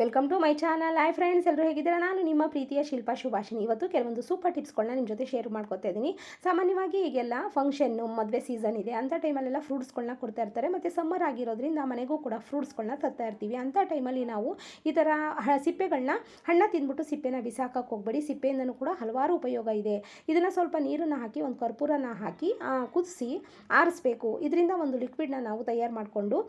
Welcome to my channel hi friends ಎಲ್ಲರೂ ಹೇಗಿದ್ದೀರಾ? ನಾನು ನಿಮ್ಮ ಪ್ರೀತಿಯ ಶಿಲ್ಪಾ ಶುಭಾಷಿನಿ ಇವತ್ತು ಕೆಲವೊಂದು ಸೂಪರ್ ಟಿಪ್ಸ್ಗಳನ್ನ ನಿಮ್ಮ ಜೊತೆ ಶೇರ್ ಮಾಡ್ಕೊತಾ ಇದ್ದೀನಿ. ಸಾಮಾನ್ಯವಾಗಿ ಈಗೆಲ್ಲ ಫಂಕ್ಷನ್ನು ಮದುವೆ ಸೀಸನ್ ಇದೆ. ಅಂಥ ಟೈಮಲ್ಲೆಲ್ಲ ಫ್ರೂಟ್ಸ್ಗಳನ್ನ ಕೊಡ್ತಾ ಇರ್ತಾರೆ. ಮತ್ತು ಸಮ್ಮರ್ ಆಗಿರೋದ್ರಿಂದ ಮನೆಗೂ ಕೂಡ ಫ್ರೂಟ್ಸ್ಗಳನ್ನ ತರ್ತಾ ಇರ್ತೀವಿ. ಅಂಥ ಟೈಮಲ್ಲಿ ನಾವು ಈ ಥರ ಸಿಪ್ಪೆಗಳನ್ನ ಹಣ್ಣ ತಿಂದ್ಬಿಟ್ಟು ಸಿಪ್ಪೆನ ಬಿಸಾಕಕ್ಕೆ ಹೋಗ್ಬೇಡಿ. ಸಿಪ್ಪೆಯಿಂದನೂ ಕೂಡ ಹಲವಾರು ಉಪಯೋಗ ಇದೆ. ಇದನ್ನು ಸ್ವಲ್ಪ ನೀರನ್ನು ಹಾಕಿ, ಒಂದು ಕರ್ಪೂರನ ಹಾಕಿ ಕುದಿಸಿ ಆರಿಸ್ಬೇಕು. ಇದರಿಂದ ಒಂದು ಲಿಕ್ವಿಡ್ನ ನಾವು ತಯಾರು ಮಾಡಿಕೊಂಡು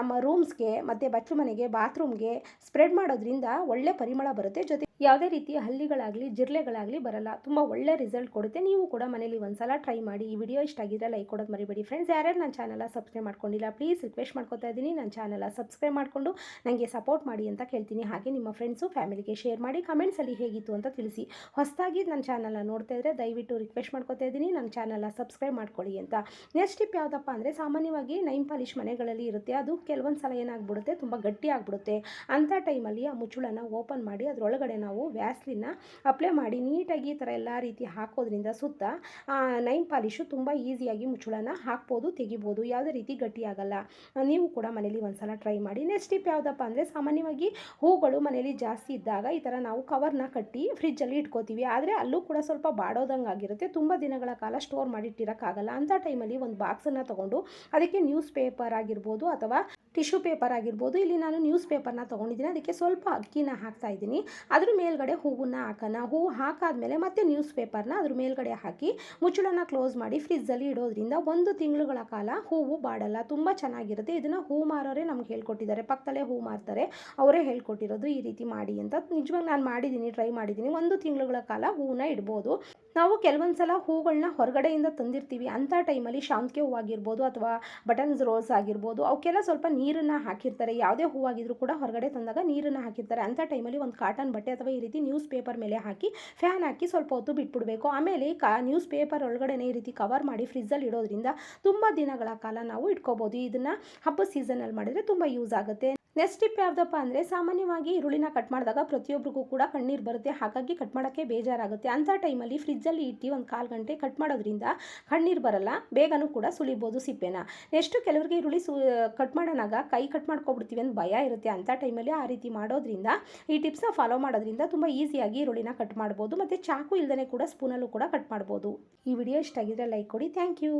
ನಮ್ಮ ರೂಮ್ಸ್ಗೆ ಮತ್ತು ಬಚ್ಚು ಮನೆಗೆ ಬಾತ್ರೂಮ್ಗೆ ಸ್ಪ್ರೆಡ್ ಮಾಡೋದ್ರಿಂದ ಒಳ್ಳೆ ಪರಿಮಳ ಬರುತ್ತೆ. ಜೊತೆ ಯಾವುದೇ ರೀತಿಯ ಹಲ್ಲಿಗಳಾಗಲಿ, ಜಿರ್ಲೆಗಳಾಗಲಿ ಬರಲ್ಲ. ತುಂಬ ಒಳ್ಳೆ ರಿಸಲ್ಟ್ ಕೊಡುತ್ತೆ. ನೀವು ಕೂಡ ಮನೇಲಿ ಒಂದ್ಸಲ ಟ್ರೈ ಮಾಡಿ ಈ ವಿಡಿಯೋ ಇಷ್ಟ ಆಗಿದ್ರೆ ಲೈಕ್ ಕೊಡೋದು ಮರಿಬೇಡಿ. ಫ್ರೆಂಡ್ಸ್ ಯಾರ್ಯಾರು ನನ್ನ ಚಾನಲ್ ಸಬ್ಸ್ಕ್ರೈಬ್ ಮಾಡ್ಕೊಂಡಿಲ್ಲ ಪ್ಲೀಸ್ ರಿಕ್ವೆಸ್ಟ್ ಮಾಡ್ಕೊತಾ ಇದ್ದೀನಿ. ನನ್ನ ಚಾನಲ್ ಸಬ್ಸ್ಕ್ರೈಬ್ ಮಾಡಿಕೊಂಡು ನನಗೆ ಸಪೋರ್ಟ್ ಮಾಡಿ ಅಂತ ಕೇಳ್ತೀನಿ. ಹಾಗೆ ನಿಮ್ಮ ಫ್ರೆಂಡ್ಸು ಫ್ಯಾಮಿಲಿಗೆ ಶೇರ್ ಮಾಡಿ ಕಮೆಂಟ್ಸಲ್ಲಿ ಹೇಗಿತ್ತು ಅಂತ ತಿಳಿಸಿ. ಹೊಸದಾಗಿ ನನ್ನ ಚಾನಲ್ನ ನೋಡ್ತಾ ಇದ್ದರೆ ದಯವಿಟ್ಟು ರಿಕ್ವೆಸ್ಟ್ ಮಾಡ್ಕೊತಾ ಇದ್ದೀನಿ. ನನ್ನ ಚಾನಲ್ನ ಸಬ್ಸ್ಕ್ರೈಬ್ ಮಾಡ್ಕೊಳ್ಳಿ ಅಂತ. ನೆಕ್ಸ್ಟ್ ಟಿಪ್ ಯಾವುದಪ್ಪ ಅಂದರೆ ಸಾಮಾನ್ಯವಾಗಿ ನೈಮ್ ಪಾಲಿಶ್ ಮನೆಗಳಲ್ಲಿ ಇರುತ್ತೆ. ಅದು ಕೆಲವೊಂದು ಸಲ ಏನಾಗ್ಬಿಡುತ್ತೆ? ತುಂಬ ಗಟ್ಟಿ ಆಗಿಬಿಡುತ್ತೆ ಅಂಥ ಟೈಮಲ್ಲಿ ಆ ಮುಚ್ಚುಳನ್ನ ಓಪನ್ ಮಾಡಿ ಅದರೊಳಗಡೆ ನಾವು ವ್ಯಾಸ್ಲಿನ ಅಪ್ಲೈ ಮಾಡಿ ನೀಟಾಗಿ ಈ ಥರ ಎಲ್ಲ ರೀತಿ ಹಾಕೋದ್ರಿಂದ ಸುತ್ತ ನೈನ್ ಪಾಲಿಶು ತುಂಬ ಈಸಿಯಾಗಿ ಮುಚ್ಚಳನ ಹಾಕ್ಬೋದು, ತೆಗಿಬೋದು, ಯಾವುದೇ ರೀತಿ ಗಟ್ಟಿಯಾಗಲ್ಲ ನೀವು ಕೂಡ ಮನೇಲಿ ಒಂದ್ಸಲ ಟ್ರೈ ಮಾಡಿ. ನೆಕ್ಸ್ಟ್ ಟಿಪ್ ಯಾವುದಪ್ಪ ಅಂದರೆ ಸಾಮಾನ್ಯವಾಗಿ ಹೂಗಳು ಮನೇಲಿ ಜಾಸ್ತಿ ಇದ್ದಾಗ ಈ ಥರ ನಾವು ಕವರ್ನ ಕಟ್ಟಿ ಫ್ರಿಜ್ಜಲ್ಲಿ ಇಟ್ಕೋತೀವಿ. ಆದರೆ ಅಲ್ಲೂ ಕೂಡ ಸ್ವಲ್ಪ ಬಾಡೋದಂಗೆ ಆಗಿರುತ್ತೆ. ತುಂಬ ದಿನಗಳ ಕಾಲ ಸ್ಟೋರ್ ಮಾಡಿಟ್ಟಿರೋಕ್ಕಾಗಲ್ಲ ಅಂಥ ಟೈಮಲ್ಲಿ ಒಂದು ಬಾಕ್ಸನ್ನು ತೊಗೊಂಡು ಅದಕ್ಕೆ ನ್ಯೂಸ್ ಪೇಪರ್ ಆಗಿರ್ಬೋದು ಅಥವಾ ಟಿಶ್ಯೂ ಪೇಪರ್ ಆಗಿರ್ಬೋದು. ಇಲ್ಲಿ ನಾನು ನ್ಯೂಸ್ ಪೇಪರ್ನ ತೊಗೊಂಡಿದ್ದೀನಿ. ಅದಕ್ಕೆ ಸ್ವಲ್ಪ ಅಕ್ಕಿನ ಹಾಕ್ತಾ ಇದ್ದೀನಿ. ಅದ್ರ ಮೇಲ್ಗಡೆ ಹೂವನ್ನ ಹಾಕೋಣ. ಹೂವು ಹಾಕಾದ್ಮೇಲೆ ಮತ್ತೆ ನ್ಯೂಸ್ ಪೇಪರ್ನ ಅದ್ರ ಮೇಲ್ಗಡೆ ಹಾಕಿ ಮುಚ್ಚಳನ ಕ್ಲೋಸ್ ಮಾಡಿ ಫ್ರಿಜ್ಜಲ್ಲಿ ಇಡೋದ್ರಿಂದ ಒಂದು ತಿಂಗಳುಗಳ ಕಾಲ ಹೂವು ಬಾಡಲ್ಲ. ತುಂಬ ಚೆನ್ನಾಗಿರುತ್ತೆ. ಇದನ್ನು ಹೂ ಮಾರೋರೇ ನಮ್ಗೆ ಹೇಳ್ಕೊಟ್ಟಿದ್ದಾರೆ. ಪಕ್ಕದಲ್ಲೇ ಹೂ ಮಾರ್ತಾರೆ. ಅವರೇ ಹೇಳ್ಕೊಟ್ಟಿರೋದು ಈ ರೀತಿ ಮಾಡಿ ಅಂತ. ನಿಜವಾಗಿ ನಾನು ಮಾಡಿದ್ದೀನಿ ಟ್ರೈ ಮಾಡಿದ್ದೀನಿ ಒಂದು ತಿಂಗಳುಗಳ ಕಾಲ ಹೂವನ್ನ ಇಡ್ಬೋದು. ನಾವು ಕೆಲವೊಂದು ಸಲ ಹೂಗಳನ್ನ ಹೊರಗಡೆಯಿಂದ ತಂದಿರ್ತೀವಿ. ಅಂಥ ಟೈಮಲ್ಲಿ ಶಾಂತಿಗೆ ಹೂವಾಗಿರ್ಬೋದು ಅಥವಾ ಬಟನ್ಸ್ ರೋಸ್ ಆಗಿರ್ಬೋದು. ಅವಕ್ಕೆಲ್ಲ ಸ್ವಲ್ಪ ನೀರನ್ನು ಹಾಕಿರ್ತಾರೆ. ಯಾವುದೇ ಹೂವಾಗಿದ್ರು ಕೂಡ ಹೊರಗಡೆ ತಂದಾಗ ನೀರನ್ನು ಹಾಕಿರ್ತಾರೆ. ಅಂಥ ಟೈಮಲ್ಲಿ ಒಂದು ಕಾಟನ್ ಬಟ್ಟೆ ಅಥವಾ ಈ ರೀತಿ ನ್ಯೂಸ್ ಪೇಪರ್ ಮೇಲೆ ಹಾಕಿ ಫ್ಯಾನ್ ಹಾಕಿ ಸ್ವಲ್ಪ ಹೊತ್ತು ಬಿಟ್ಬಿಡಬೇಕು. ಆಮೇಲೆ ಕ ನ್ಯೂಸ್ ಪೇಪರ್ ಒಳಗಡೆನೇ ಈ ರೀತಿ ಕವರ್ ಮಾಡಿ ಫ್ರಿಜ್ಜಲ್ಲಿ ಇಡೋದ್ರಿಂದ ತುಂಬ ದಿನಗಳ ಕಾಲ ನಾವು ಇಟ್ಕೋಬೋದು. ಇದನ್ನು ಹಬ್ಬದ ಸೀಸನಲ್ಲಿ ಮಾಡಿದರೆ ತುಂಬ ಯೂಸ್ ಆಗುತ್ತೆ. ನೆಕ್ಸ್ಟ್ ಟಿಪ್ ಯಾವುದಪ್ಪ ಅಂದರೆ ಸಾಮಾನ್ಯವಾಗಿ ಈರುಳ್ಳಿನ ಕಟ್ ಮಾಡಿದಾಗ ಪ್ರತಿಯೊಬ್ಬರಿಗೂ ಕೂಡ ಕಣ್ಣೀರು ಬರುತ್ತೆ. ಹಾಗಾಗಿ ಕಟ್ ಮಾಡೋಕ್ಕೆ ಬೇಜಾರಾಗುತ್ತೆ. ಅಂಥ ಟೈಮಲ್ಲಿ ಫ್ರಿಜ್ಜಲ್ಲಿ ಇಟ್ಟು ಒಂದು ಕಾಲು ಗಂಟೆ ಕಟ್ ಮಾಡೋದ್ರಿಂದ ಕಣ್ಣೀರು ಬರಲ್ಲ, ಬೇಗನೂ ಕೂಡ ಸುಳಿಬೋದು ಸಿಪ್ಪೆನ. ನೆಕ್ಸ್ಟು ಕೆಲವರಿಗೆ ಈರುಳ್ಳಿ ಸು ಕಟ್ ಮಾಡೋಣಾಗ ಕೈ ಕಟ್ ಮಾಡ್ಕೊಬಿಡ್ತೀವಿ ಅಂತ ಭಯ ಇರುತ್ತೆ. ಅಂಥ ಟೈಮಲ್ಲಿ ಆ ರೀತಿ ಮಾಡೋದ್ರಿಂದ ಈ ಟಿಪ್ಸ್ನ ಫಾಲೋ ಮಾಡೋದ್ರಿಂದ ತುಂಬ ಈಸಿಯಾಗಿ ಈರುಳ್ಳಿನ ಕಟ್ ಮಾಡ್ಬೋದು. ಮತ್ತು ಚಾಕು ಇಲ್ಲದೇ ಕೂಡ ಸ್ಪೂನಲ್ಲೂ ಕೂಡ ಕಟ್ ಮಾಡ್ಬೋದು. ಈ ವಿಡಿಯೋ ಇಷ್ಟ ಆಗಿದ್ರೆ ಲೈಕ್ ಕೊಡಿ. Thank you